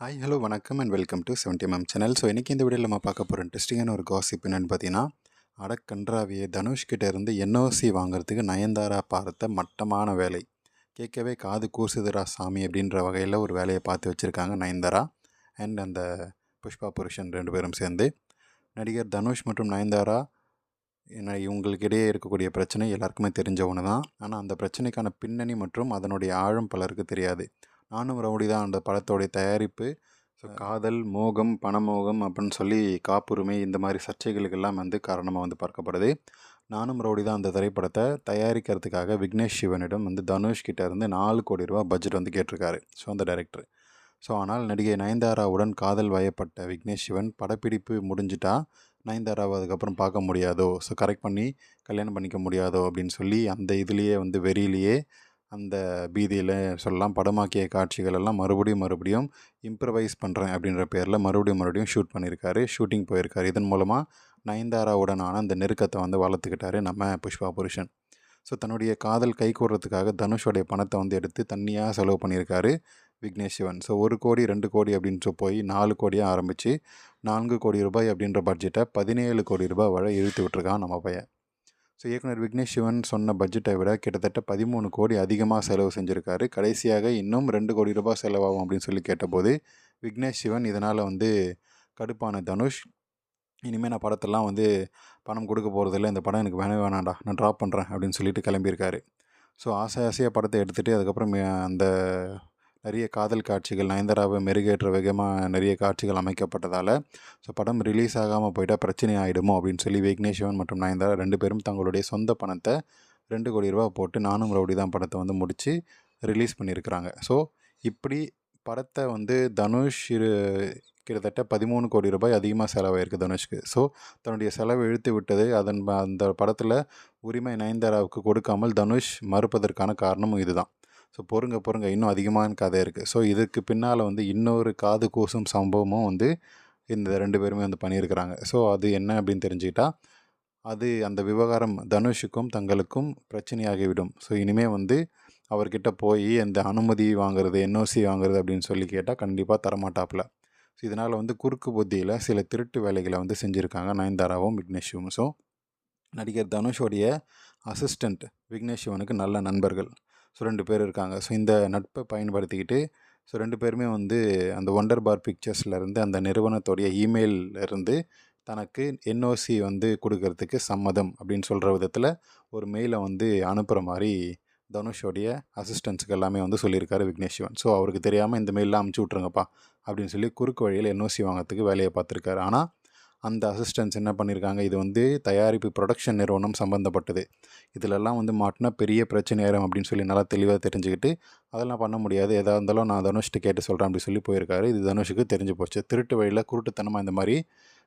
Hi hello வணக்கம் and welcome to seventy MM channel so இன்றைக்கி இந்த வீடியோவில் நம்ம பார்க்க போகிற இன்ட்ரெஸ்டிங்கான ஒரு காசிப் என்னென்னு பார்த்தீங்கன்னா அடக்கன்றாவிய தனுஷ்கிட்ட இருந்து என்ஓசி வாங்குறதுக்கு நயன்தாரா பார்த்த மட்டமான வேலை. கேட்கவே காது கூசுதுரா சாமி அப்படின்ற வகையில் ஒரு வேலையை பார்த்து வச்சுருக்காங்க நயன்தாரா அண்ட் அந்த புஷ்பா புருஷன் ரெண்டு பேரும் சேர்ந்து. நடிகர் தனுஷ் மற்றும் நயன்தாரா என்ன இவங்களுக்கு இடையே இருக்கக்கூடிய பிரச்சனை எல்லாருக்குமே தெரிஞ்ச ஒன்று தான் ஆனால் அந்த பிரச்சனைக்கான பின்னணி மற்றும் அதனுடைய ஆழம் பலருக்கு தெரியாது. நானும் ரவுடி தான் அந்த படத்தோடைய தயாரிப்பு. ஸோ காதல் மோகம் பணமோகம் அப்படின்னு சொல்லி காப்புரிமை இந்த மாதிரி சர்ச்சைகளுக்கெல்லாம் வந்து காரணமாக வந்து பார்க்கப்படுது. நானும் ரவுடி தான் அந்த திரைப்படத்தை தயாரிக்கிறதுக்காக விக்னேஷ் சிவனிடம் வந்து தனுஷ் கிட்ட இருந்து நாலு கோடி ரூபா பட்ஜெட் வந்து கேட்டிருக்காரு. ஸோ அந்த டைரக்டர். ஸோ ஆனால் நடிகை நயன்தாராவுடன் காதல் வயப்பட்ட விக்னேஷ் சிவன் படப்பிடிப்பு முடிஞ்சிட்டா நயன்தாராவை அதுக்கப்புறம் பார்க்க முடியாதோ? ஸோ கரெக்ட் பண்ணி கல்யாணம் பண்ணிக்க முடியாதோ? அப்படின்னு சொல்லி அந்த இதுலேயே வந்து வெறியிலேயே அந்த பீதியில் சொல்லலாம் படமாக்கிய காட்சிகள் எல்லாம் மறுபடியும் மறுபடியும் இம்ப்ரவைஸ் பண்ணுறேன் அப்படின்ற பேரில் மறுபடியும் மறுபடியும் ஷூட் பண்ணியிருக்காரு ஷூட்டிங் போயிருக்காரு. இதன் மூலமாக நயன்தாராவுடனான அந்த நெருக்கத்தை வந்து வளர்த்துக்கிட்டாரு நம்ம புஷ்பா புருஷன். ஸோ தன்னுடைய காதல் கை கூடுறதுக்காக தனுஷோடைய பணத்தை வந்து எடுத்து தண்ணியாக செலவு பண்ணியிருக்காரு விக்னேஷ் சிவன். ஸோ ஒரு கோடி ரெண்டு கோடி அப்படின்ட்டு போய் நாலு கோடியாக ஆரம்பித்து நான்கு கோடி ரூபாய் அப்படின்ற பட்ஜெட்டை பதினேழு கோடி ரூபாய் வரை இழுத்து விட்டுருக்கான் நம்ம பையன். ஸோ இயக்குனர் விக்னேஷ் சிவன் சொன்ன பட்ஜெட்டை விட கிட்டத்தட்ட பதிமூணு கோடி அதிகமாக செலவு செஞ்சுருக்காரு. கடைசியாக இன்னும் ரெண்டு கோடி ரூபாய் செலவாகும் அப்படின்னு சொல்லி கேட்டபோது விக்னேஷ் சிவன் இதனால் வந்து கடுப்பான தனுஷ் இனிமேல் நான் படத்தெல்லாம் வந்து பணம் கொடுக்க போகிறதில்ல இந்த படம் எனக்கு வேணவே வேணாண்டா நான் ட்ராப் பண்ணுறேன் அப்படின்னு சொல்லிட்டு கிளம்பியிருக்காரு. ஸோ ஆசை ஆசையாக படத்தை எடுத்துகிட்டு அதுக்கப்புறம் அந்த நிறைய காதல் காட்சிகள் நயன்தாராவை மெருகேற்ற வேகமாக நிறைய காட்சிகள் அமைக்கப்பட்டதால் ஸோ படம் ரிலீஸ் ஆகாமல் போயிட்டால் பிரச்சனை ஆகிடுமோ அப்படின்னு சொல்லி விக்னேஷ்வன் மற்றும் நயன்தாரா ரெண்டு பேரும் தங்களுடைய சொந்த பணத்தை ரெண்டு கோடி ரூபா போட்டு நானும் ரவுடி தான் படத்தை வந்து முடித்து ரிலீஸ் பண்ணியிருக்கிறாங்க. ஸோ இப்படி படத்தை வந்து தனுஷ் இரு கிட்டத்தட்ட பதிமூணு கோடி ரூபாய் அதிகமாக செலவாயிருக்கு தனுஷ்க்கு. ஸோ தன்னுடைய செலவு இழுத்து விட்டது அதன் அந்த படத்தில் உரிமை நயன்தாராவுக்கு கொடுக்காமல் தனுஷ் மறுப்பதற்கான காரணமும் இதுதான். ஸோ பொறுங்க பொறுங்க. இன்னும் அதிகமான கதை இருக்குது ஸோ இதுக்கு பின்னால் வந்து இன்னொரு காது கூசும் சம்பவமும் வந்து இந்த ரெண்டு பேருமே வந்து பண்ணியிருக்கிறாங்க. ஸோ அது என்ன அப்படின்னு தெரிஞ்சுக்கிட்டா அது அந்த விவகாரம் தனுஷுக்கும் தங்களுக்கும் பிரச்சனையாகிவிடும். ஸோ இனிமேல் வந்து அவர்கிட்ட போய் அந்த அனுமதி வாங்குறது என்ஓசி வாங்குறது அப்படின்னு சொல்லி கேட்டால் கண்டிப்பாக தரமாட்டாப்பில். ஸோ இதனால் வந்து குறுக்கு புத்தியில் சில திருட்டு வேலைகளை வந்து செஞ்சுருக்காங்க நயன்தாராவும் விக்னேஷும். ஸோ நடிகர் தனுஷோடைய அசிஸ்டண்ட் விக்னேஷ் சிவனுக்கு நல்ல நண்பர்கள். ஸோ ரெண்டு பேர் இருக்காங்க. ஸோ இந்த நட்பை பயன்படுத்திக்கிட்டு ஸோ ரெண்டு பேருமே வந்து அந்த ஒண்டர் பார் பிக்சர்ஸ்லேருந்து அந்த நிறுவனத்தோடைய இமெயிலிருந்து தனக்கு என்ஓசி வந்து கொடுக்கறதுக்கு சம்மதம் அப்படின்னு சொல்கிற விதத்தில் ஒரு மெயிலை வந்து அனுப்புகிற மாதிரி தனுஷோடைய அசிஸ்டன்ஸுக்கு எல்லாமே வந்து சொல்லியிருக்காரு விக்னேஷ் சிவன். ஸோ அவருக்கு தெரியாமல் இந்த மெயிலெலாம் அமுச்சு விட்ருங்கப்பா அப்படின்னு சொல்லி குறுக்கு வழியில் என்ஓசி வாங்கிறதுக்கு வேலையை பார்த்துருக்காரு. ஆனால் அந்த அசிஸ்டன்ஸ் என்ன பண்ணியிருக்காங்க இது வந்து தயாரிப்பு ப்ரொடக்ஷன் நிறுவனம் சம்மந்தப்பட்டது இதிலெல்லாம் வந்து மாட்டினா பெரிய பிரச்சனை ஆயிரும் அப்படின்னு சொல்லி நல்லா தெளிவாக தெரிஞ்சுக்கிட்டு அதெல்லாம் பண்ண முடியாது. எதாக இருந்தாலும் நான் தனுஷ்கிட்ட கேட்டு சொல்கிறேன் அப்படி சொல்லி போயிருக்காரு. இது தனுஷுக்கு தெரிஞ்சு போச்சு. திருட்டு வழியில் குருட்டுத்தனமாக இந்த மாதிரி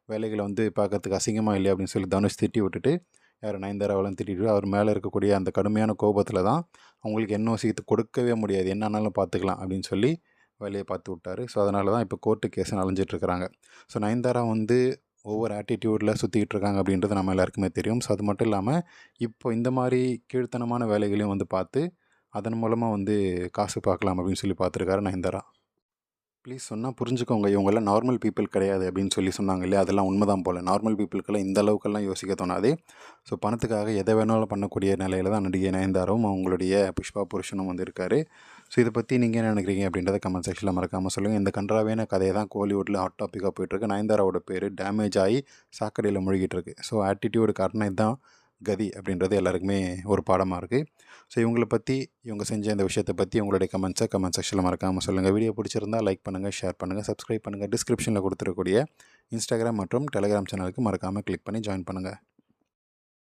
வேலைகளை வந்து பார்க்கறதுக்கு அசிங்கமாக இல்லை அப்படின்னு சொல்லி தனுஷ் திட்டி விட்டுட்டு யார் நயன்தாராவெல்லாம் திட்டிட்டு அவர் மேலே இருக்கக்கூடிய அந்த கடுமையான கோபத்தில் தான் அவங்களுக்கு என்ன வசிக்கத்து கொடுக்கவே முடியாது. என்னன்னாலும் பார்த்துக்கலாம் அப்படின்னு சொல்லி வேலையை பார்த்து விட்டார். ஸோ அதனால தான் இப்போ கோர்ட்டு கேஸ் அலைஞ்சிட்ருக்கிறாங்க ஸோ நயன்தாரா வந்து ஒவ்வொரு ஆட்டிடியூடில் சுற்றிக்கிட்டு இருக்காங்க அப்படின்றது நம்ம எல்லாருக்குமே தெரியும். ஸோ அது மட்டும் இல்லாமல் இப்போ இந்த மாதிரி கீழ்த்தனமான வேலைகளையும் வந்து பார்த்து அதன் மூலமாக வந்து காசு பார்க்கலாம் அப்படின்னு சொல்லி பார்த்துருக்காரு நயன்தாரா. ப்ளீஸ் சொன்னால் புரிஞ்சுக்கோங்க. இவங்கெல்லாம் நார்மல் பீப்புள் கிடையாது அப்படின்னு சொல்லி சொன்னாங்க இல்லையா? அதெல்லாம் உண்மை தான் போல். நார்மல் பீப்புளுக்கெல்லாம் இந்த அளவுக்கெல்லாம் யோசிக்க தோணாது. ஸோ பணத்துக்காக எதை வேணாலும் பண்ணக்கூடிய நிலையில் தான் நடிகை நயன்தாரும் அவங்களுடைய புஷ்பா புருஷனும் வந்து இருக்கார். ஸோ இதை பற்றி நீங்கள் என்ன நினைக்கிறீங்க அப்படின்றத கமெண்ட் செக்ஷனில் மறக்காமல் சொல்லுங்கள் இந்த கன்றாவேன கதையை தான் கோலிவுட்டில் ஹாட் டாப்பிக்காக போயிட்டுருக்கு நயன்தாராவோட பேர் டேமேஜ் ஆகி சாக்கடையில் முழுகிட்டு இருக்கு. ஸோ ஆட்டிடியூடு காரணம் இதுதான். கதி அப்படின்றது எல்லாருக்குமே ஒரு பாடமாக இருக்குது ஸோ இவங்களை பற்றி இவங்க செஞ்ச இந்த விஷயத்தை பற்றி உங்களுடைய கமெண்ட்ஸை கமெண்ட் செக்ஷனில் மறக்காமல் சொல்லுங்கள் வீடியோ பிடிச்சிருந்தால் லைக் பண்ணுங்கள் ஷேர் பண்ணுங்கள் சப்ஸ்கிரைப் பண்ணுங்கள் டிஸ்கிரிப்ஷனில் கொடுத்துருக்கூடிய இன்ஸ்டாகிராம் மற்றும் டெலிகிராம் சேனலுக்கு மறக்காமல் கிளிக் பண்ணி ஜாயின் பண்ணுங்கள்